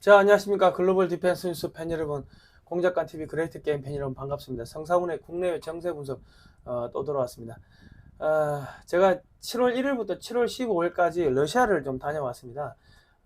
자, 안녕하십니까. 글로벌 디펜스 뉴스 팬 여러분, 공작관 TV 그레이트 게임 팬 여러분 반갑습니다. 성사훈의 국내외 정세 분석 어, 또 돌아왔습니다. 어, 제가 7월 1일부터 7월 15일까지 러시아를 좀 다녀왔습니다.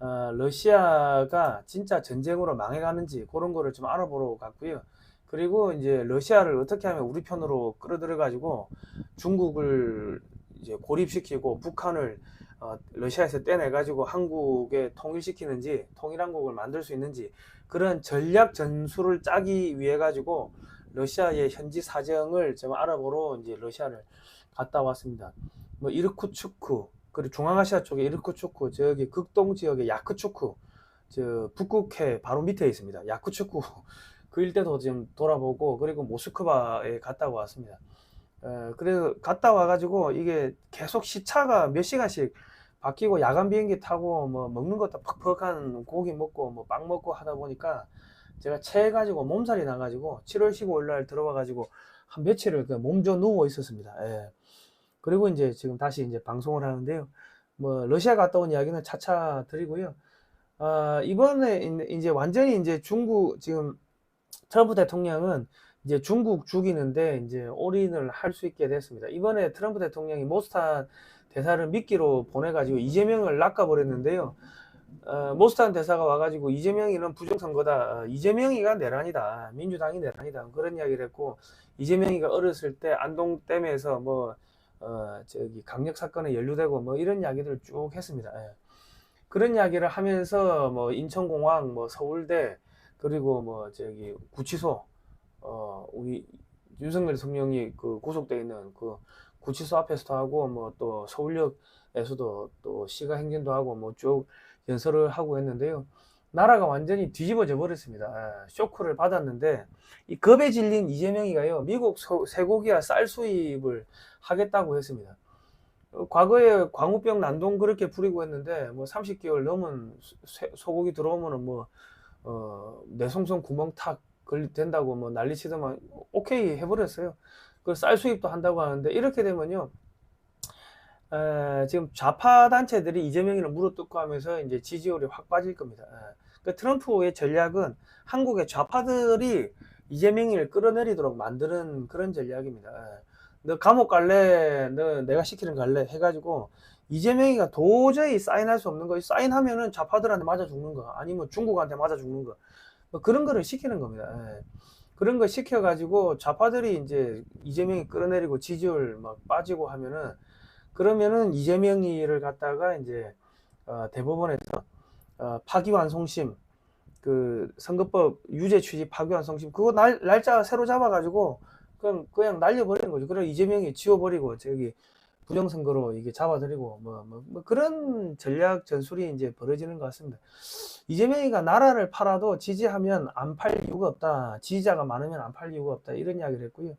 어, 러시아가 진짜 전쟁으로 망해가는지 그런 거를 좀 알아보러 갔고요. 그리고 이제 러시아를 어떻게 하면 우리 편으로 끌어들여 가지고 중국을 이제 고립시키고 북한을 어, 러시아에서 떼내 가지고 한국에 통일시키는지 통일한국을 만들 수 있는지 그런 전략 전술을 짜기 위해 가지고 러시아의 현지 사정을 좀 알아보러 이제 러시아를 갔다 왔습니다. 뭐 이르쿠츠크 그리고 중앙아시아 쪽에 이르쿠츠크 저기 극동 지역의 야크츠크 저 북극해 바로 밑에 있습니다. 야크츠크 그 일대도 좀 돌아보고 그리고 모스크바에 갔다 왔습니다. 에, 그래서 갔다 와가지고 이게 계속 시차가 몇 시간씩 바뀌고 야간 비행기 타고 뭐 먹는 것도 퍽퍽한 고기 먹고 뭐 빵 먹고 하다 보니까 제가 체해가지고 몸살이 나가지고 7월 15일 날 들어와가지고 한 며칠을 그 몸져 누워 있었습니다. 예. 그리고 이제 지금 다시 이제 방송을 하는데요. 뭐 러시아 갔다 온 이야기는 차차 드리고요. 아, 이번에 이제 완전히 이제 중국 지금 트럼프 대통령은 이제 중국 죽이는데 이제 올인을 할 수 있게 됐습니다. 이번에 트럼프 대통령이 모스탄 대사를 미끼로 보내가지고 이재명을 낚아버렸는데요. 어, 모스탄 대사가 와가지고 이재명이는 부정선거다. 어, 이재명이가 내란이다. 민주당이 내란이다. 그런 이야기를 했고 이재명이가 어렸을 때 안동댐에서 뭐 어, 저기 강력 사건에 연루되고 뭐 이런 이야기들을 쭉 했습니다. 예. 그런 이야기를 하면서 뭐 인천공항, 뭐 서울대 그리고 뭐 저기 구치소 어 우리 윤석열 대통령이 그 구속돼 있는 그 구치소 앞에서도 하고 뭐 또 서울역에서도 또 시가 행진도 하고 뭐 쭉 연설을 하고 했는데요. 나라가 완전히 뒤집어져 버렸습니다. 아, 쇼크를 받았는데 이 겁에 질린 이재명이가요 미국 쇠고기와 쌀 수입을 하겠다고 했습니다. 어, 과거에 광우병 난동 그렇게 부리고 했는데 뭐 30개월 넘은 소고기 들어오면은 뭐 어, 내송성 구멍 탁 걸리 된다고 뭐 난리치더만 오케이 해버렸어요. 그 쌀 수입도 한다고 하는데 이렇게 되면요. 에, 지금 좌파 단체들이 이재명이를 물어뜯고 하면서 이제 지지율이 확 빠질 겁니다. 에. 그 트럼프의 전략은 한국의 좌파들이 이재명이를 끌어내리도록 만드는 그런 전략입니다. 에. 너 감옥 갈래? 너 내가 시키는 갈래? 해가지고 이재명이가 도저히 사인할 수 없는 거 사인하면은 좌파들한테 맞아 죽는 거 아니면 중국한테 맞아 죽는 거 뭐 그런 거를 시키는 겁니다. 예. 그런 거 시켜가지고 좌파들이 이제 이재명이 끌어내리고 지지율 막 빠지고 하면은 그러면은 이재명이를 갖다가 이제 어, 대법원에서 어, 파기환송심 그 선거법 유죄 취지 파기환송심 그거 날, 날짜 새로 잡아가지고 그냥 그냥 날려버리는 거죠. 그럼 이재명이 지워버리고 저기 부정선거로 이게 잡아들이고 뭐, 뭐, 뭐, 그런 전략 전술이 이제 벌어지는 것 같습니다. 이재명이가 나라를 팔아도 지지하면 안 팔 이유가 없다. 지지자가 많으면 안 팔 이유가 없다. 이런 이야기를 했고요.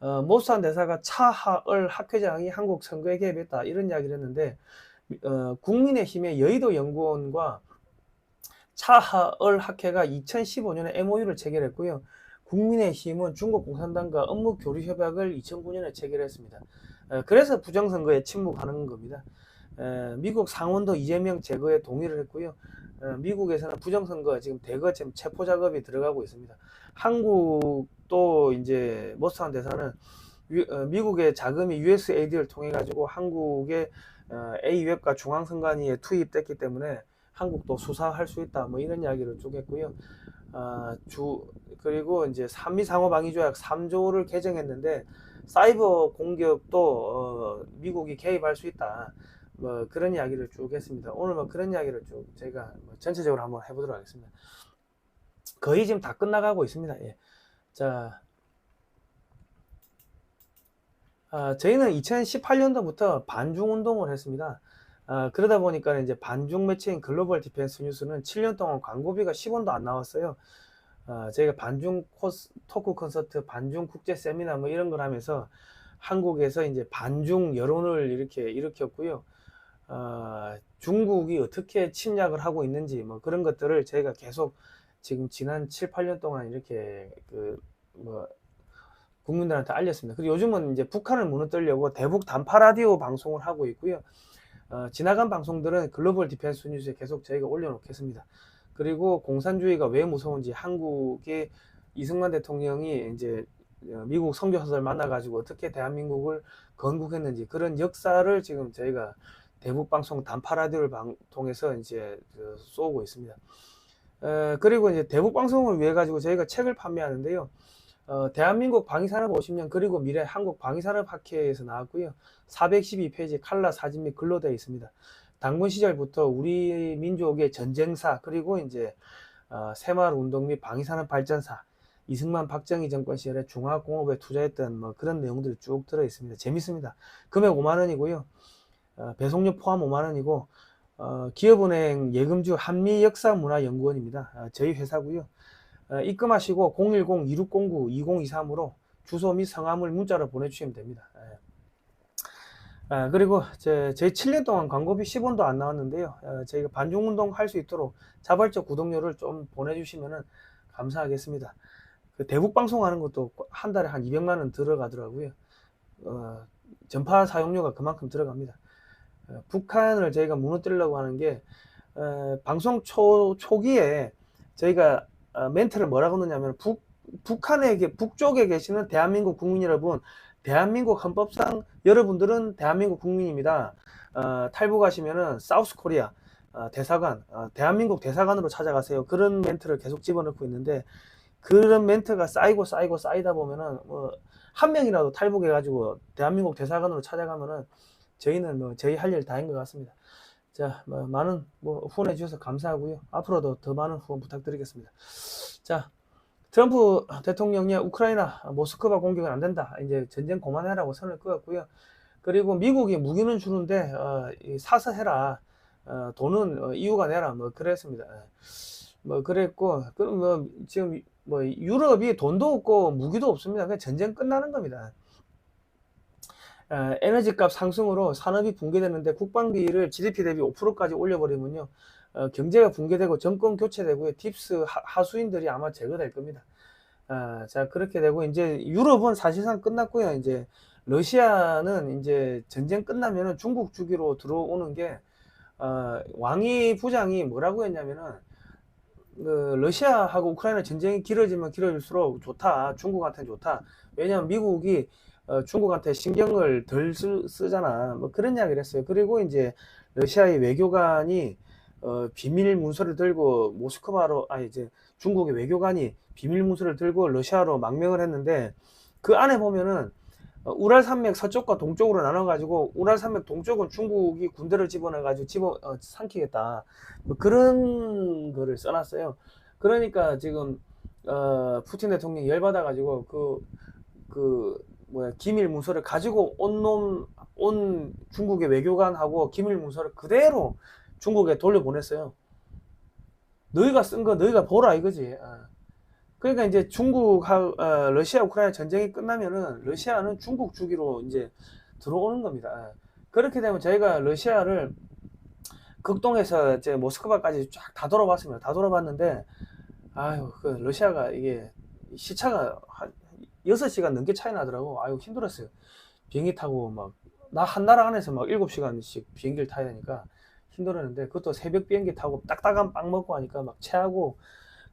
어, 모스탄 대사가 차하을 학회장이 한국 선거에 개입했다. 이런 이야기를 했는데 어, 국민의힘의 여의도 연구원과 차하을 학회가 2015년에 MOU를 체결했고요. 국민의힘은 중국 공산당과 업무 교류 협약을 2009년에 체결했습니다. 그래서 부정선거에 침묵하는 겁니다. 미국 상원도 이재명 제거에 동의를 했고요. 미국에서는 부정선거 지금 대거 지금 체포 작업이 들어가고 있습니다. 한국도 이제 모스탄 대사는 어, 미국의 자금이 USAID를 통해 가지고 한국의 어, A웹과 중앙선관위에 투입됐기 때문에 한국도 수사할 수 있다. 뭐 이런 이야기를 쭉 했고요. 아, 주 그리고 이제 삼미 상호 방위 조약 3조를 개정했는데 사이버 공격도 어, 미국이 개입할 수 있다. 뭐 그런 이야기를 쭉 했습니다. 오늘 뭐 그런 이야기를 쭉 제가 뭐 전체적으로 한번 해보도록 하겠습니다. 거의 지금 다 끝나가고 있습니다. 예. 자, 아, 저희는 2018년도부터 반중 운동을 했습니다. 아, 그러다 보니까 이제 반중 매체인 글로벌 디펜스 뉴스는 7년 동안 광고비가 10원도 안 나왔어요. 어, 저희가 반중 코스, 토크 콘서트, 반중 국제 세미나 뭐 이런 걸 하면서 한국에서 이제 반중 여론을 이렇게 일으켰고요. 어, 중국이 어떻게 침략을 하고 있는지 뭐 그런 것들을 저희가 계속 지금 지난 7, 8년 동안 이렇게 그 뭐 국민들한테 알렸습니다. 그리고 요즘은 이제 북한을 무너뜨리려고 대북 단파 라디오 방송을 하고 있고요. 어, 지나간 방송들은 글로벌 디펜스 뉴스에 계속 저희가 올려놓겠습니다. 그리고 공산주의가 왜 무서운지 한국의 이승만 대통령이 이제 어, 미국 선교사들 만나가지고 어떻게 대한민국을 건국했는지 그런 역사를 지금 저희가 대북 방송 단파 라디오를 방, 통해서 이제 그 쏘고 있습니다. 에, 그리고 이제 대북 방송을 위해 가지고 저희가 책을 판매하는데요. 어, 대한민국 방위산업 50년 그리고 미래 한국 방위산업 학회에서 나왔고요. 412페이지 칼라 사진 및 글로 되어 있습니다. 당군 시절부터 우리 민족의 전쟁사 그리고 이제 어, 새마을 운동 및 방위산업 발전사 이승만 박정희 정권 시절에 중화공업에 투자했던 뭐 그런 내용들이 쭉 들어 있습니다. 재밌습니다. 금액 5만 원이고요. 어, 배송료 포함 5만 원이고 어, 기업은행 예금주 한미역사문화연구원입니다. 어, 저희 회사고요. 어, 입금하시고 010-2609-2023으로 주소 및 성함을 문자로 보내주시면 됩니다. 예. 아, 그리고 제, 저희 7년 동안 광고비 10원도 안 나왔는데요. 어, 저희가 반중운동 할 수 있도록 자발적 구독료를 좀 보내주시면 감사하겠습니다. 그 대북 방송하는 것도 한 달에 한 200만 원 들어가더라고요. 어, 전파 사용료가 그만큼 들어갑니다. 어, 북한을 저희가 무너뜨리려고 하는 게 어, 방송 초, 초기에 저희가 어, 멘트를 뭐라고 넣냐면 북, 북한에 게- 북쪽에 계시는 대한민국 국민 여러분, 대한민국 헌법상 여러분들은 대한민국 국민입니다. 어, 탈북하시면은 사우스 코리아 어, 대사관, 어, 대한민국 대사관으로 찾아가세요. 그런 멘트를 계속 집어넣고 있는데 그런 멘트가 쌓이고 쌓이고 쌓이다 보면은 뭐한 명이라도 탈북해가지고 대한민국 대사관으로 찾아가면은 저희는 뭐 저희 할 일 다인 것 같습니다. 자, 뭐 많은 뭐 후원해 주셔서 감사하고요. 앞으로도 더 많은 후원 부탁드리겠습니다. 자, 트럼프 대통령이 우크라이나 모스크바 공격은 안 된다. 이제 전쟁 그만해라고 선을 그었고요. 그리고 미국이 무기는 주는데 어, 이 사서 해라. 어, 돈은 어, 이유가 내라. 뭐 그랬습니다. 예. 뭐 그랬고 그럼 뭐 지금 뭐 유럽이 돈도 없고 무기도 없습니다. 그냥 전쟁 끝나는 겁니다. 어, 에너지값 상승으로 산업이 붕괴되는데 국방비를 GDP 대비 5%까지 올려버리면요. 어, 경제가 붕괴되고 정권 교체되고요. 팁스 하, 수인들이 아마 제거될 겁니다. 아, 자, 그렇게 되고, 이제 유럽은 사실상 끝났고요. 이제 러시아는 이제 전쟁 끝나면은 중국 주기로 들어오는 게, 어, 왕이 부장이 뭐라고 했냐면은, 그 러시아하고 우크라이나 전쟁이 길어지면 길어질수록 좋다. 중국한테는 좋다. 왜냐하면 미국이 어, 중국한테 신경을 덜 쓰, 쓰잖아. 뭐 그런 이야기를 했어요. 그리고 이제 러시아의 외교관이 어, 비밀 문서를 들고 모스크바로 아 이제 중국의 외교관이 비밀 문서를 들고 러시아로 망명을 했는데 그 안에 보면은 어, 우랄 산맥 서쪽과 동쪽으로 나눠 가지고 우랄 산맥 동쪽은 중국이 군대를 집어넣어 가지고 집어 어, 삼키겠다. 뭐 그런 거를 써놨어요. 그러니까 지금 어, 푸틴 대통령이 열받아 가지고 그 그 뭐야 기밀 문서를 가지고 온 놈 온 중국의 외교관하고 기밀 문서를 그대로 중국에 돌려보냈어요. 너희가 쓴 거 너희가 보라 이거지. 아. 그러니까 이제 중국, 어, 러시아, 우크라이나 전쟁이 끝나면은 러시아는 중국 주기로 이제 들어오는 겁니다. 아. 그렇게 되면 저희가 러시아를 극동에서 이제 모스크바까지 쫙 다 돌아봤습니다. 다 돌아봤는데, 아유, 그 러시아가 이게 시차가 한 6시간 넘게 차이 나더라고. 아유, 힘들었어요. 비행기 타고 막, 나 한 나라 안에서 막 7시간씩 비행기를 타야 되니까 힘들었는데, 그것도 새벽 비행기 타고 딱딱한 빵 먹고 하니까 막 체하고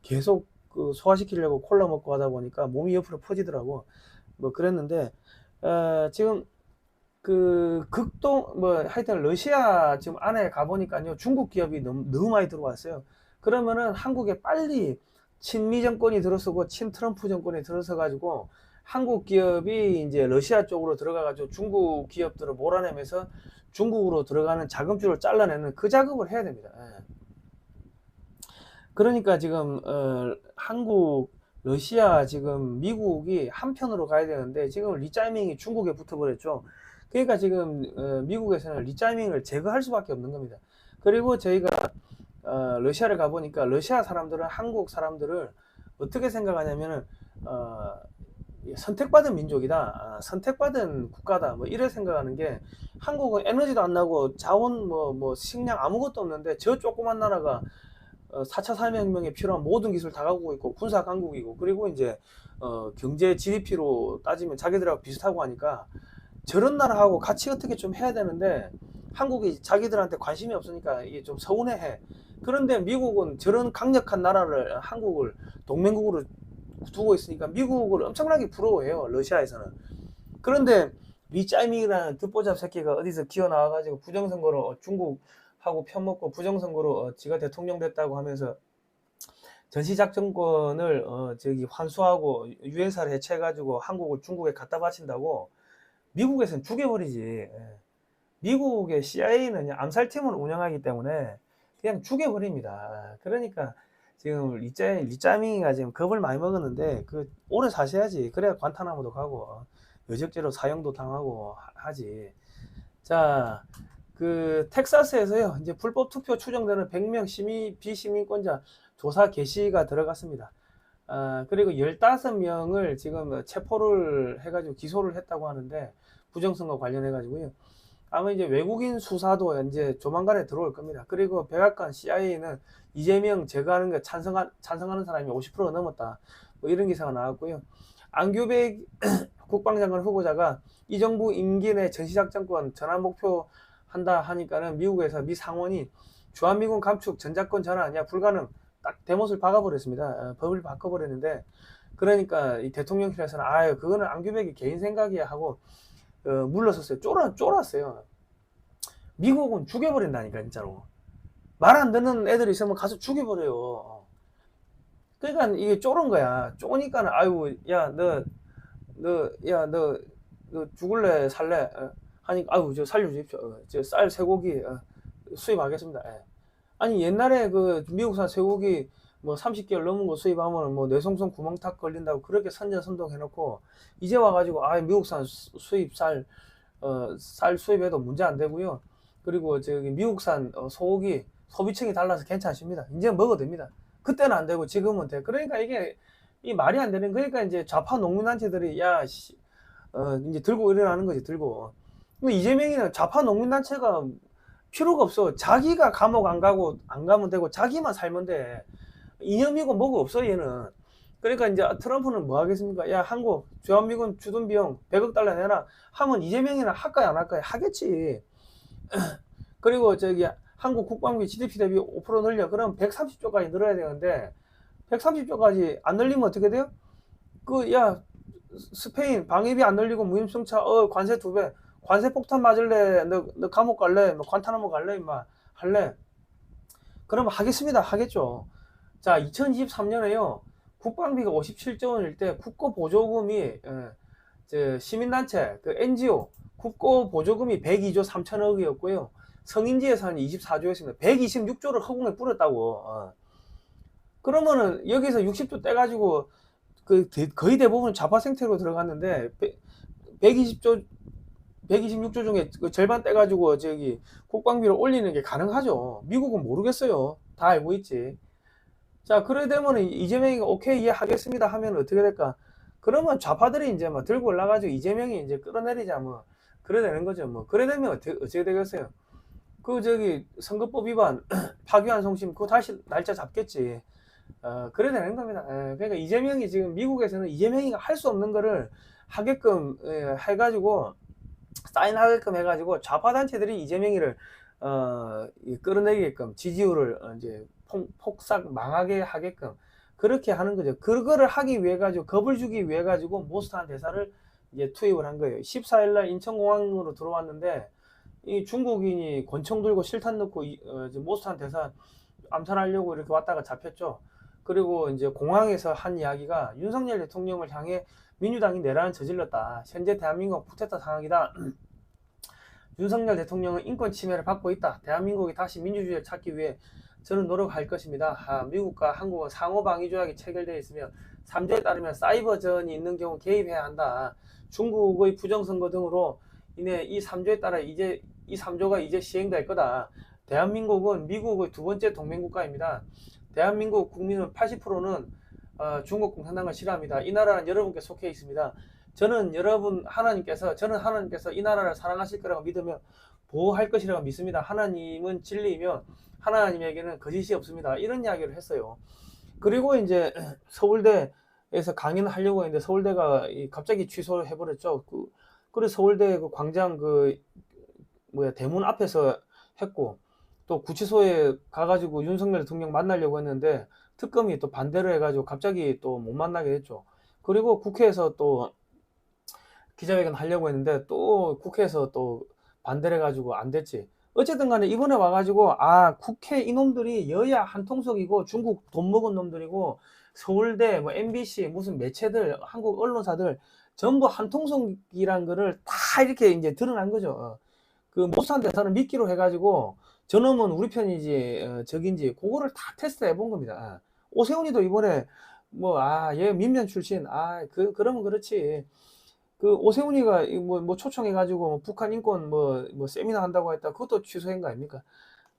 계속 그 소화시키려고 콜라 먹고 하다 보니까 몸이 옆으로 퍼지더라고. 뭐 그랬는데, 어, 지금 그 극동, 뭐 하여튼 러시아 지금 안에 가보니까요. 중국 기업이 너무, 너무 많이 들어왔어요. 그러면은 한국에 빨리 친미 정권이 들어서고 친 트럼프 정권이 들어서 가지고 한국 기업이 이제 러시아 쪽으로 들어가 가지고 중국 기업들을 몰아내면서 중국으로 들어가는 자금줄을 잘라내는 그 작업을 해야 됩니다. 예. 그러니까 지금 어, 한국, 러시아, 지금 미국이 한편으로 가야 되는데 지금 리짜이밍이 중국에 붙어버렸죠. 그러니까 지금 어, 미국에서는 리짜이밍을 제거할 수밖에 없는 겁니다. 그리고 저희가 어, 러시아를 가보니까 러시아 사람들은 한국 사람들을 어떻게 생각하냐면은 어, 선택받은 민족이다, 아, 선택받은 국가다, 뭐 이래 생각하는 게 한국은 에너지도 안 나고 자원 뭐 뭐 식량 아무것도 없는데 저 조그만 나라가 어, 4차 산업혁명에 필요한 모든 기술 다 갖고 있고 군사 강국이고 그리고 이제 어, 경제 GDP로 따지면 자기들하고 비슷하고 하니까 저런 나라하고 같이 어떻게 좀 해야 되는데 한국이 자기들한테 관심이 없으니까 이게 좀 서운해해. 그런데 미국은 저런 강력한 나라를 한국을 동맹국으로 두고 있으니까 미국을 엄청나게 부러워해요. 러시아에서는. 그런데 리짜이밍이라는 듣보잡 새끼가 어디서 기어 나와가지고 부정선거로 중국하고 편먹고 부정선거로 어, 지가 대통령 됐다고 하면서 전시작전권을 어, 저기 환수하고 유엔사를 해체해가지고 한국을 중국에 갖다 바친다고 미국에서는 죽여버리지. 예. 미국의 CIA는 암살팀을 운영하기 때문에 그냥 죽여버립니다. 그러니까 지금 리짜, 리짜밍이가 지금 겁을 많이 먹었는데 그 오래 사셔야지. 그래야 관타나무도 가고 여적죄로 사형도 당하고 하- 하지. 자, 그 텍사스에서요. 이제 불법 투표 추정되는 100명 시민 비시민권자 조사 개시가 들어갔습니다. 아, 그리고 15명을 지금 체포를 해가지고 기소를 했다고 하는데 부정선거 관련해 가지고요. 아마 이제 외국인 수사도 이제 조만간에 들어올 겁니다. 그리고 백악관 CIA는 이재명 제거하는 게 찬성한, 찬성하는 사람이 50%가 넘었다. 뭐 이런 기사가 나왔고요. 안규백 국방장관 후보자가 이 정부 임기 내 전시작전권 전환 목표 한다 하니까는 미국에서 미 상원이 주한미군 감축 전작권 전환 아니야 불가능 딱 대못을 박아버렸습니다. 어, 법을 바꿔버렸는데 그러니까 이 대통령실에서는 아유 그거는 안규백이 개인 생각이야 하고 어, 물러섰어요. 쫄아 쫄았어요. 미국은 죽여버린다니까 진짜로 말 안 듣는 애들이 있으면 가서 죽여버려요. 그러니까 이게 쫄은 거야. 쪼니까는 아유 야 너 너 야 너 너 죽을래 살래 어, 하니까 아유 저 살려주십시오. 어, 저쌀 쇠고기 어, 수입하겠습니다. 예. 아니 옛날에 그 미국산 쇠고기 뭐 30개월 넘은 거 수입하면 뭐 뇌송송 구멍탁 걸린다고 그렇게 선전선동 해놓고 이제 와가지고 아 미국산 수- 수입 쌀, 어, 쌀 수입해도 문제 안 되고요. 그리고 저기 미국산 어, 소고기 소비층이 달라서 괜찮습니다. 이제 먹어도 됩니다. 그때는 안 되고 지금은 돼. 그러니까 이게 이 말이 안 되는 그러니까 이제 좌파 농민단체들이 야 씨, 어, 이제 들고 일어나는 거지 들고. 이재명이는 좌파 농민단체가 필요가 없어. 자기가 감옥 안 가고 안 가면 되고 자기만 살면 돼. 이념이고 뭐가 없어 얘는. 그러니까 이제 트럼프는 뭐 하겠습니까? 야 한국 주한미군 주둔 비용 100억 달러 내라 하면 이재명이는 할까요 안 할까요? 하겠지. 그리고 저기 한국 국방비 GDP 대비 5% 늘려. 그럼 130조까지 늘어야 되는데 130조까지 안 늘리면 어떻게 돼요? 그 야 스페인 방위비 안 늘리고 무임승차 어 관세 두 배. 관세 폭탄 맞을래? 너, 너 감옥 갈래? 뭐 관타나모 갈래? 임마. 할래? 그러면 하겠습니다. 하겠죠. 자 2023년에요. 국방비가 57조 원일 때 국고 보조금이 예, 저 시민단체 그 NGO 국고 보조금이 102조 3천억이었고요 성인지 예산이 24조였습니다 126조를 허공에 뿌렸다고 어. 그러면은 여기서 60조 떼가지고 그 대- 거의 대부분 좌파 생태로 들어갔는데 120조 126조 중에 그 절반 떼가지고 저기 국방비를 올리는 게 가능하죠. 미국은 모르겠어요. 다 알고 있지. 자, 그래 되면 이재명이 오케이 이해하겠습니다 하면 어떻게 될까? 그러면 좌파들이 이제 막 들고 올라가지고 이재명이 이제 끌어내리자 뭐 그래 되는 거죠. 뭐 그래 되면 어떻게 되겠어요? 그 저기 선거법 위반 파기환 송심 그거 다시 날짜 잡겠지. 어, 그래 되는 겁니다. 예, 그러니까 이재명이 지금 미국에서는 이재명이가 할 수 없는 거를 하게끔 예, 해가지고 사인하게끔 해가지고 좌파 단체들이 이재명이를 어, 이 끌어내게끔 지지율을 어, 이제 폭, 폭삭 망하게 하게끔 그렇게 하는 거죠. 그거를 하기 위해 가지고 겁을 주기 위해 가지고 모스탄 대사를 이제 투입을 한 거예요. 14일 날 인천공항으로 들어왔는데 이 중국인이 권총 들고 실탄 넣고 이, 어, 모스탄 대사 암살하려고 이렇게 왔다가 잡혔죠. 그리고 이제 공항에서 한 이야기가 윤석열 대통령을 향해 민주당이 내란을 저질렀다. 현재 대한민국 쿠데타 상황이다. 윤석열 대통령은 인권 침해를 받고 있다. 대한민국이 다시 민주주의를 찾기 위해 저는 노력할 것입니다. 아, 미국과 한국은 상호방위 조약이 체결되어 있으며 3조에 따르면 사이버전이 있는 경우 개입해야 한다. 중국의 부정선거 등으로 인해 이 3조에 따라 이제 이 3조가 이제 시행될 거다. 대한민국은 미국의 두 번째 동맹국가입니다. 대한민국 국민은 80%는 어, 중국 공산당을 싫어합니다. 이 나라는 여러분께 속해 있습니다. 저는 여러분 하나님께서 저는 하나님께서 이 나라를 사랑하실 거라고 믿으며 보호할 것이라고 믿습니다. 하나님은 진리이며 하나님에게는 거짓이 없습니다. 이런 이야기를 했어요. 그리고 이제 서울대에서 강연을 하려고 했는데 서울대가 이 갑자기 취소를 해버렸죠. 그, 그래서 서울대 그 광장 그 뭐야 대문 앞에서 했고 또 구치소에 가가지고 윤석열 대통령 만나려고 했는데 특검이 또 반대를 해가지고 갑자기 또 못 만나게 됐죠. 그리고 국회에서 또 기자회견 하려고 했는데 또 국회에서 또 반대를 해가지고 안 됐지. 어쨌든 간에 이번에 와가지고 아 국회 이놈들이 여야 한통속이고 중국 돈 먹은 놈들이고 서울대 뭐 MBC 무슨 매체들 한국 언론사들 전부 한통속이란 거를 다 이렇게 이제 드러난 거죠. 어. 그 모산 대사는 믿기로 해가지고 저놈은 우리 편이지 어, 적인지 그거를 다 테스트 해 본 겁니다. 아, 오세훈이도 이번에 뭐 아 얘 민변 출신 아 그 그러면 그렇지. 그 오세훈이가 뭐, 뭐 초청해가지고 뭐 북한 인권 뭐, 뭐 세미나 한다고 했다. 그것도 취소한 거 아닙니까?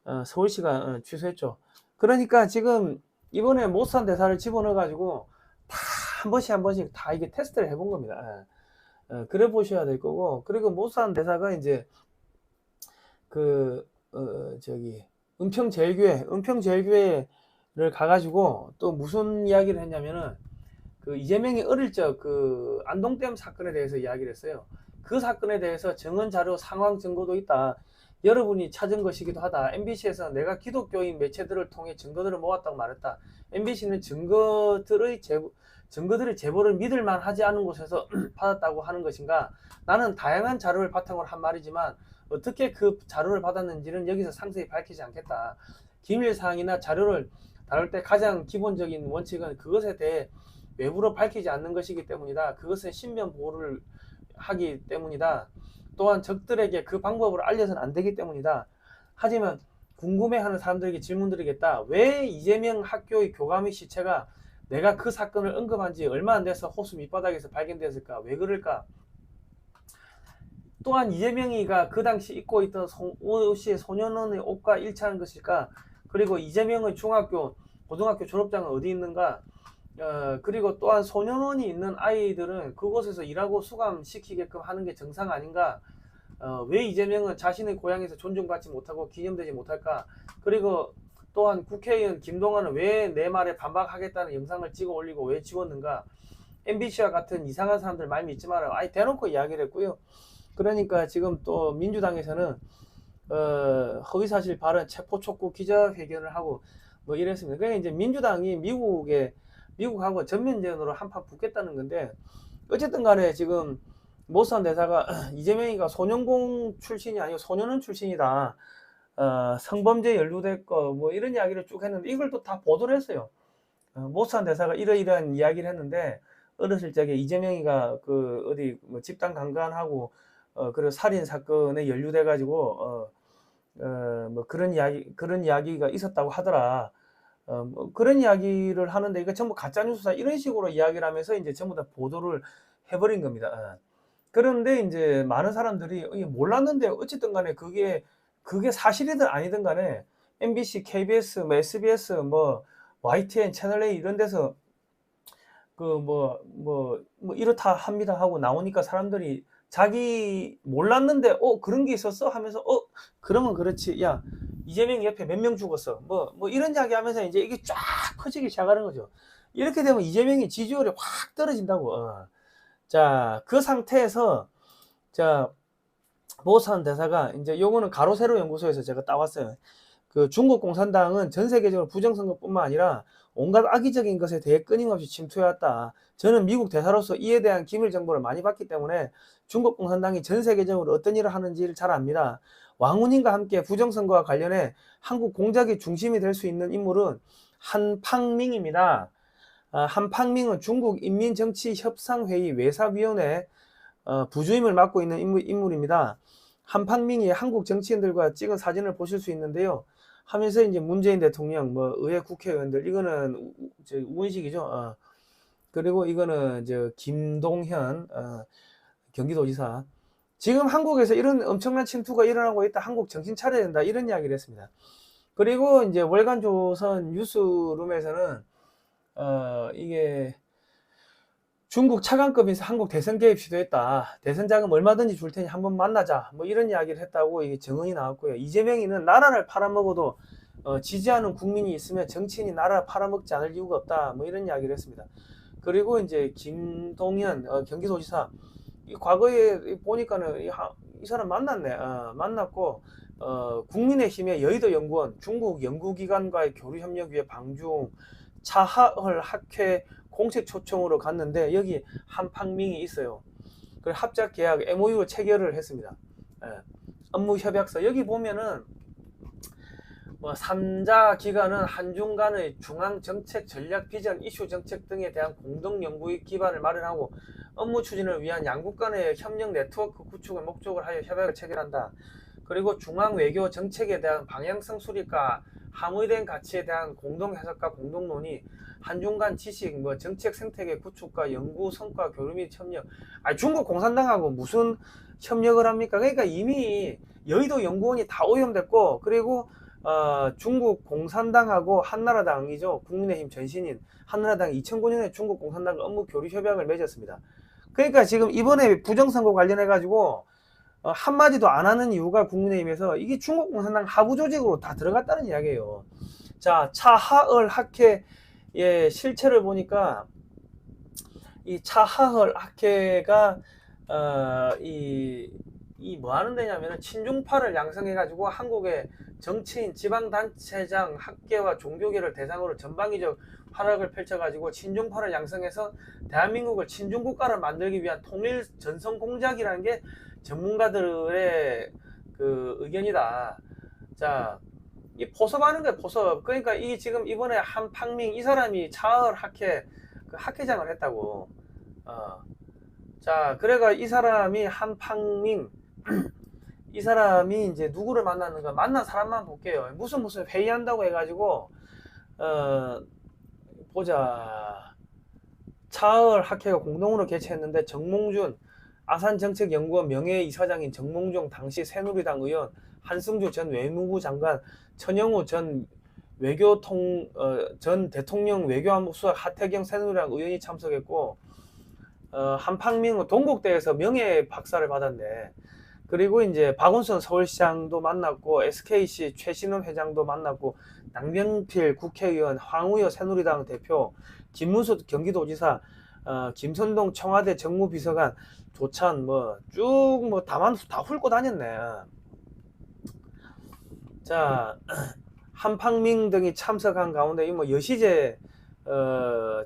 어, 서울시가 어, 취소했죠. 그러니까 지금 이번에 모산 대사를 집어넣어가지고 다 한 번씩 한 번씩 다 이게 테스트를 해본 겁니다. 예. 어, 그래 보셔야 될 거고 그리고 모산 대사가 이제 그 어, 저기 은평제일교회 은평제일교회를 가가지고 또 무슨 이야기를 했냐면은 그 이재명이 어릴 적 그 안동댐 사건에 대해서 이야기를 했어요. 그 사건에 대해서 증언 자료 상황 증거도 있다. 여러분이 찾은 것이기도 하다. MBC에서 내가 기독교인 매체들을 통해 증거들을 모았다고 말했다. MBC는 증거들의 제보, 증거들의 제보를 믿을 만 하지 않은 곳에서 받았다고 하는 것인가? 나는 다양한 자료를 바탕으로 한 말이지만 어떻게 그 자료를 받았는지는 여기서 상세히 밝히지 않겠다. 기밀 사항이나 자료를 다룰 때 가장 기본적인 원칙은 그것에 대해 외부로 밝히지 않는 것이기 때문이다. 그것은 신변 보호를 하기 때문이다. 또한 적들에게 그 방법을 알려서는 안 되기 때문이다. 하지만 궁금해하는 사람들에게 질문드리겠다. 왜 이재명 학교의 교감의 시체가 내가 그 사건을 언급한 지 얼마 안 돼서 호수 밑바닥에서 발견되었을까? 왜 그럴까? 또한 이재명이가 그 당시 입고 있던 옷이 소년원의 옷과 일치하는 것일까? 그리고 이재명의 중학교, 고등학교 졸업장은 어디 있는가? 어, 그리고 또한 소년원이 있는 아이들은 그곳에서 일하고 수감시키게끔 하는 게 정상 아닌가? 어, 왜 이재명은 자신의 고향에서 존중받지 못하고 기념되지 못할까? 그리고 또한 국회의원 김동완은 왜 내 말에 반박하겠다는 영상을 찍어 올리고 왜 지웠는가? MBC와 같은 이상한 사람들 말 믿지 마라. 아예 대놓고 이야기를 했고요. 그러니까 지금 또 민주당에서는 어, 허위사실 발언 체포 촉구 기자회견을 하고 뭐 이랬습니다. 그러니까 이제 민주당이 미국에 미국하고 전면전으로 한판 붙겠다는 건데 어쨌든 간에 지금 모산 대사가 이재명이가 소년공 출신이 아니고 소년원 출신이다. 어, 성범죄 연루됐고 뭐 이런 이야기를 쭉 했는데 이걸 또 다 보도를 했어요. 어, 모산 대사가 이러이러한 이야기를 했는데 어렸을 적에 이재명이가 그 어디 뭐 집단 강간하고 어, 그리고 살인 사건에 연루돼 가지고 어, 어, 뭐 그런 이야기 그런 이야기가 있었다고 하더라. 어, 뭐 그런 이야기를 하는데 이거 전부 가짜 뉴스다 이런 식으로 이야기를 하면서 이제 전부 다 보도를 해버린 겁니다. 어. 그런데 이제 많은 사람들이 몰랐는데 어쨌든 간에 그게 그게 사실이든 아니든 간에 MBC, KBS, 뭐 SBS, 뭐 YTN, 채널A 이런 데서 그 뭐 뭐 뭐 이렇다 합니다 하고 나오니까 사람들이 자기 몰랐는데 어 그런 게 있었어 하면서 어 그러면 그렇지 야 이재명 옆에 몇 명 죽었어 뭐뭐 뭐 이런 이야기 하면서 이제 이게 쫙 커지기 시작하는 거죠 이렇게 되면 이재명이 지지율이 확 떨어진다고 어. 자 그 상태에서 자 모산 대사가 이제 요거는 가로 세로 연구소에서 제가 따왔어요 그 중국 공산당은 전 세계적으로 부정선거뿐만 아니라 온갖 악의적인 것에 대해 끊임없이 침투해왔다. 저는 미국 대사로서 이에 대한 기밀 정보를 많이 받기 때문에 중국 공산당이 전 세계적으로 어떤 일을 하는지를 잘 압니다. 왕훈인과 함께 부정선거와 관련해 한국 공작의 중심이 될 수 있는 인물은 한팡밍입니다. 아, 한팡밍은 중국 인민정치협상회의 외사위원회 어, 부주임을 맡고 있는 인물, 입니다 한팡밍이 한국 정치인들과 찍은 사진을 보실 수 있는데요. 하면서 이제 문재인 대통령, 뭐 의회 국회의원들 이거는 저 우은식이죠. 어. 그리고 이거는 저 김동현 어, 경기도지사. 지금 한국에서 이런 엄청난 침투가 일어나고 있다. 한국 정신 차려야 된다. 이런 이야기를 했습니다. 그리고 이제 월간 조선 뉴스룸에서는 어 이게 중국 차관급에서 한국 대선 개입 시도했다. 대선 자금 얼마든지 줄 테니 한번 만나자. 뭐 이런 이야기를 했다고 이게 증언이 나왔고요. 이재명이는 나라를 팔아먹어도 어, 지지하는 국민이 있으면 정치인이 나라 팔아먹지 않을 이유가 없다. 뭐 이런 이야기를 했습니다. 그리고 이제 김동현 어, 경기도지사 이 과거에 보니까는 이, 이 사람 만났네. 어, 만났고 어, 국민의힘의 여의도 연구원 중국 연구기관과의 교류 협력 위해 방중 차하얼 학회 공식 초청으로 갔는데 여기 한팡밍이 있어요. 그 합작 계약 MOU 체결을 했습니다. 예. 업무 협약서 여기 보면은 뭐 3자 기관은 한중 간의 중앙 정책 전략 비전 이슈 정책 등에 대한 공동 연구 기반을 마련하고 업무 추진을 위한 양국 간의 협력 네트워크 구축을 목적으로 하여 협약을 체결한다. 그리고 중앙 외교 정책에 대한 방향성 수립과 함의된 가치에 대한 공동 해석과 공동 논의, 한중 간 지식, 뭐 정책 생태계 구축과 연구 성과 교류 및 협력. 아 중국 공산당하고 무슨 협력을 합니까? 그러니까 이미 여의도 연구원이 다 오염됐고 그리고 어, 중국 공산당하고 한나라당이죠. 국민의힘 전신인 한나라당이 2009년에 중국 공산당과 업무 교류 협약을 맺었습니다. 그러니까 지금 이번에 부정선거 관련해 가지고 어, 한마디도 안 하는 이유가 국민의힘에서 이게 중국 공산당 하부 조직으로 다 들어갔다는 이야기예요. 자, 차하얼 학회의 실체를 보니까 이 차하얼 학회가 어, 이, 이 뭐 하는 데냐면은 친중파를 양성해가지고 한국의 정치인, 지방단체장, 학계와 종교계를 대상으로 전방위적 활약을 펼쳐가지고 친중파를 양성해서 대한민국을 친중국가를 만들기 위한 통일 전선 공작이라는 게 전문가들의 그 의견이다. 자, 이 포섭하는 거야, 포섭. 그러니까 이 지금 이번에 한팡밍 이 사람이 차을 학회 그 학회장을 했다고. 어. 자, 그래가 이 사람이 한팡밍 이 사람이 이제 누구를 만났는가 만난 사람만 볼게요. 무슨 무슨 회의한다고 해가지고 어 보자. 차을 학회가 공동으로 개최했는데 정몽준 아산정책연구원 명예이사장인 정몽중 당시 새누리당 의원, 한승주 전 외무부 장관, 천영우 전 외교통 어, 전 대통령 외교안보 수석 하태경 새누리당 의원이 참석했고 어, 한팡민 동국대에서 명예 박사를 받았네. 그리고 이제 박원순 서울시장도 만났고 SKC 최신원 회장도 만났고 남경필 국회의원, 황우여 새누리당 대표, 김문수 경기도지사, 어, 김선동 청와대 정무비서관, 조찬 뭐 쭉 뭐 다만 다 훑고 다녔네. 자 한팡밍 등이 참석한 가운데 이 뭐 여시제 어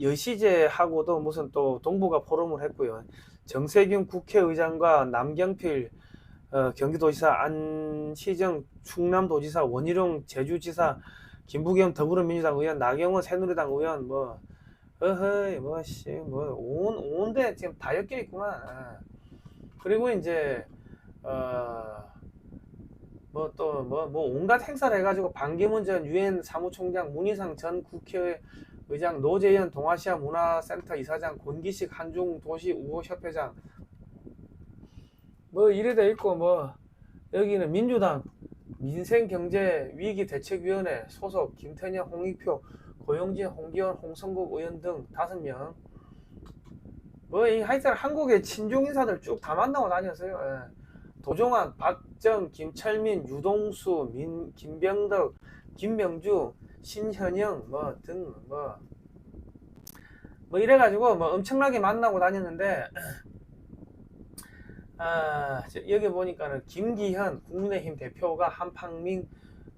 여시제하고도 무슨 또 동북아 포럼을 했고요. 정세균 국회의장과 남경필 어, 경기도지사 안시정 충남도지사 원희룡 제주지사 김부겸 더불어민주당 의원 나경원 새누리당 의원 뭐 어허이 뭐씨 뭐온 온데 지금 다 엮여 있구만. 그리고 이제 어 뭐 또 뭐뭐 온갖 행사를 해가지고 반기문 전 유엔 사무총장 문희상 전 국회 의장 노재현 동아시아 문화센터 이사장 권기식 한중 도시 우호협회장 뭐 이래 돼 있고 뭐 여기는 민주당 민생경제위기대책위원회 소속 김태년 홍익표 고영진, 홍기원, 홍성국 의원 등 다섯 명. 뭐, 이 하여튼 한국의 친중 인사들 쭉 다 만나고 다녔어요. 예. 도종환, 박정, 김철민, 유동수, 민, 김병덕, 김명주, 신현영, 뭐, 등, 뭐. 뭐, 이래 가지고, 뭐, 엄청나게 만나고 다녔는데, 아, 여기 보니까는 김기현 국민의힘 대표가 한팡민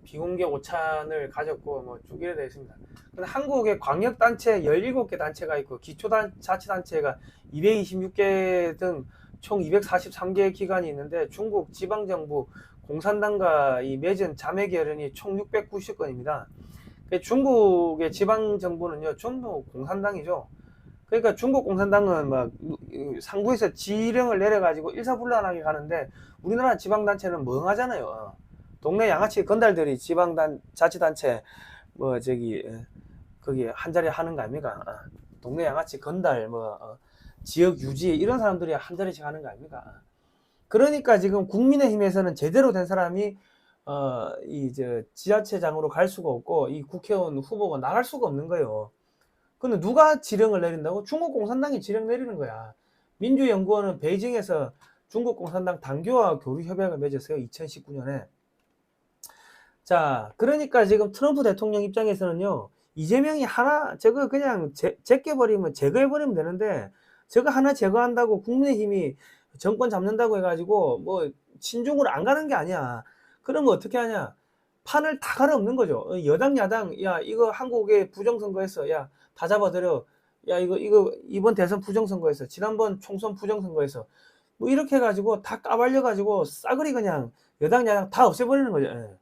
비공개 오찬을 가졌고, 뭐, 쭉 이래 되어 있습니다. 한국의 광역단체 17개 단체가 있고 기초자치단체가 226개 등 총 243개의 기관이 있는데 중국 지방정부 공산당과 이 맺은 자매 결연이 총 690건입니다. 중국의 지방 정부는요 전부 공산당이죠. 그러니까 중국 공산당은 막 상부에서 지령을 내려가지고 일사불란하게 가는데 우리나라 지방단체는 멍하잖아요. 동네 양아치 건달들이 지방단 자치단체 뭐 저기 거기 한 자리 하는 거 아닙니까? 어. 동네 양아치 건달 뭐 어, 지역 유지 이런 사람들이 한 자리씩 하는 거 아닙니까? 어. 그러니까 지금 국민의힘에서는 제대로 된 사람이 어, 이 저 지자체장으로 갈 수가 없고 이 국회의원 후보가 나갈 수가 없는 거예요. 근데 누가 지령을 내린다고? 중국 공산당이 지령 내리는 거야. 민주연구원은 베이징에서 중국 공산당 당교와 교류 협약을 맺었어요. 2019년에. 자, 그러니까 지금 트럼프 대통령 입장에서는요. 이재명이 하나 저거 그냥 제, 제껴버리면 제거해버리면 되는데 저거 하나 제거한다고 국민의힘이 정권 잡는다고 해가지고 뭐 친중으로 안 가는 게 아니야. 그러면 어떻게 하냐? 판을 다 갈아엎는 거죠. 어, 여당 야당 야 이거 한국에 부정선거했어. 야다 잡아들여. 야 이거 이거 이번 대선 부정선거했어. 지난번 총선 부정선거했어. 뭐 이렇게 해가지고 다 까발려 가지고 싸그리 그냥 여당 야당 다 없애버리는 거죠. 예.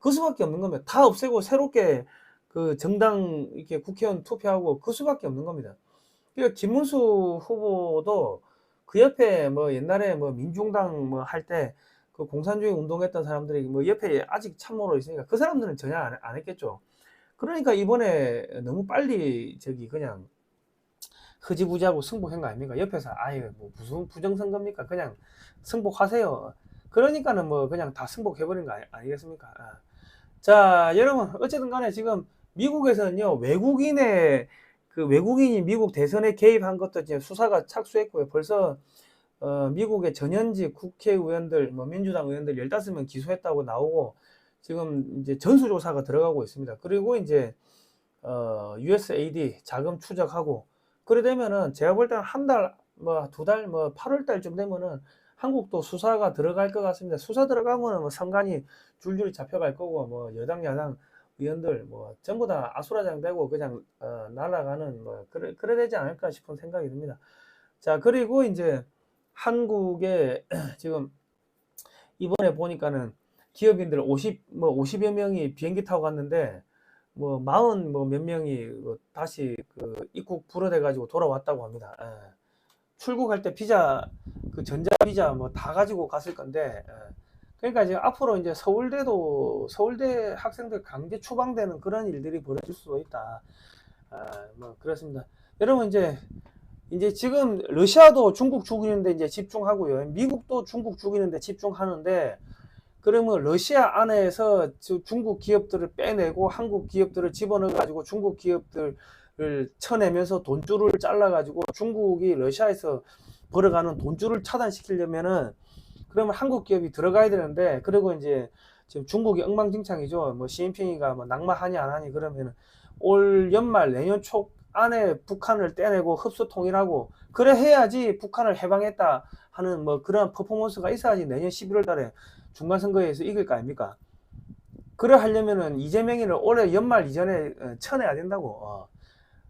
그 수밖에 없는 겁니다. 다 없애고 새롭게 그 정당 이렇게 국회의원 투표하고 그 수밖에 없는 겁니다. 그러니까 김문수 후보도 그 옆에 뭐 옛날에 뭐 민중당 뭐 할 때 그 공산주의 운동했던 사람들이 뭐 옆에 아직 참모로 있으니까 그 사람들은 전혀 안, 안 했겠죠. 그러니까 이번에 너무 빨리 저기 그냥 흐지부지하고 승복한 거 아닙니까? 옆에서 아예 뭐 무슨 부정선거입니까? 그냥 승복하세요. 그러니까는 뭐 그냥 다 승복해버린 거 아니, 아니겠습니까? 아. 자, 여러분 어쨌든 간에 지금 미국에서는요 외국인의 그 외국인이 미국 대선에 개입한 것도 이제 수사가 착수했고요. 벌써 어, 미국의 전현직 국회의원들, 뭐 민주당 의원들 15명 기소했다고 나오고 지금 이제 전수조사가 들어가고 있습니다. 그리고 이제 어, USAID 자금 추적하고 그래 되면은 제가 볼 때는 한 달, 뭐 두 달, 뭐 8월 달쯤 되면은 한국도 수사가 들어갈 것 같습니다. 수사 들어가면은 뭐 선관위 줄줄이 잡혀갈 거고 뭐 여당 야당 의원들 뭐 전부 다 아수라장 되고 그냥 어, 날아가는 뭐 그래 그래 되지 않을까 싶은 생각이 듭니다. 자 그리고 이제 한국에 지금 이번에 보니까는 기업인들 50 뭐 50여 명이 비행기 타고 갔는데 뭐 40 뭐 몇 명이 뭐 다시 그 입국 불어돼 가지고 돌아왔다고 합니다. 예. 출국할 때 비자 그 전자 비자 뭐 다 가지고 갔을 건데 예. 그러니까 이제 앞으로 이제 서울대도 서울대 학생들 강제 추방되는 그런 일들이 벌어질 수도 있다. 아, 뭐 그렇습니다. 여러분 이제 이제 지금 러시아도 중국 죽이는데 이제 집중하고요. 미국도 중국 죽이는데 집중하는데 그러면 러시아 안에서 저 중국 기업들을 빼내고 한국 기업들을 집어넣어 가지고 중국 기업들을 쳐내면서 돈줄을 잘라 가지고 중국이 러시아에서 벌어가는 돈줄을 차단시키려면은 그러면 한국 기업이 들어가야 되는데 그리고 이제 지금 중국이 엉망진창이죠. 뭐 시진핑이가 뭐 낙마하니 안 하니 그러면은 올 연말 내년 초 안에 북한을 떼내고 흡수 통일하고 그래 해야지 북한을 해방했다 하는 뭐 그런 퍼포먼스가 있어야지 내년 11월 달에 중간 선거에서 이길 거 아닙니까? 그래 하려면은 이재명이를 올해 연말 이전에 어, 쳐내야 된다고. 어.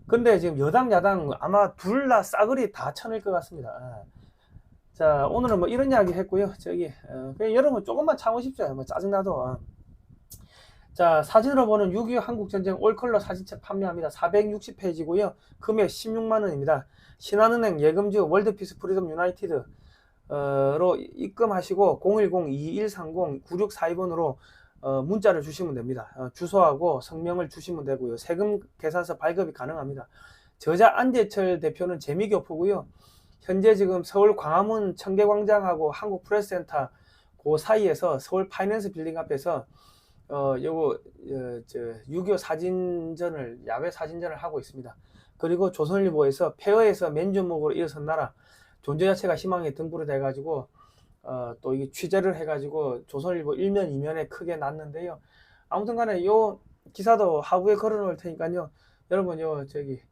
근데 지금 여당 야당 아마 둘 다 싸그리 다 쳐낼 것 같습니다. 어. 자 오늘은 뭐 이런 이야기 했고요. 저기 어, 그냥 여러분 조금만 참으십시오. 뭐 짜증나도. 어. 자 사진으로 보는 6.25 한국전쟁 올컬러 사진책 판매합니다. 460페이지고요. 금액 16만원입니다. 신한은행 예금지역 월드피스 프리덤 유나이티드 로 입금하시고 010-2130-9642번으로 어, 문자를 주시면 됩니다. 어, 주소하고 성명을 주시면 되고요. 세금 계산서 발급이 가능합니다. 저자 안재철 대표는 재미교포고요. 현재 지금 서울 광화문 청계광장하고 한국프레스센터 그 사이에서 서울 파이낸스 빌딩 앞에서 어 요거 어, 저6.25 사진전을 야외 사진전을 하고 있습니다. 그리고 조선일보에서 폐허에서 맨주목으로 일어선 나라 존재 자체가 희망에 등불이 돼가지고 어, 또 이게 취재를 해가지고 조선일보 1면 2면에 크게 났는데요. 아무튼간에 요 기사도 하부에 걸어놓을 테니까요. 여러분 요 저기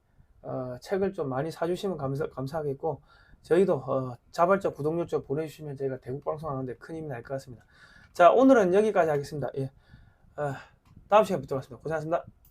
어, 책을 좀 많이 사주시면 감사, 감사하겠고 저희도 어, 자발적 구독 요청 보내주시면 저희가 대국 방송하는데 큰 힘이 날 것 같습니다. 자 오늘은 여기까지 하겠습니다. 예. 어, 다음 시간에 뵙도록 하겠습니다. 고생하셨습니다.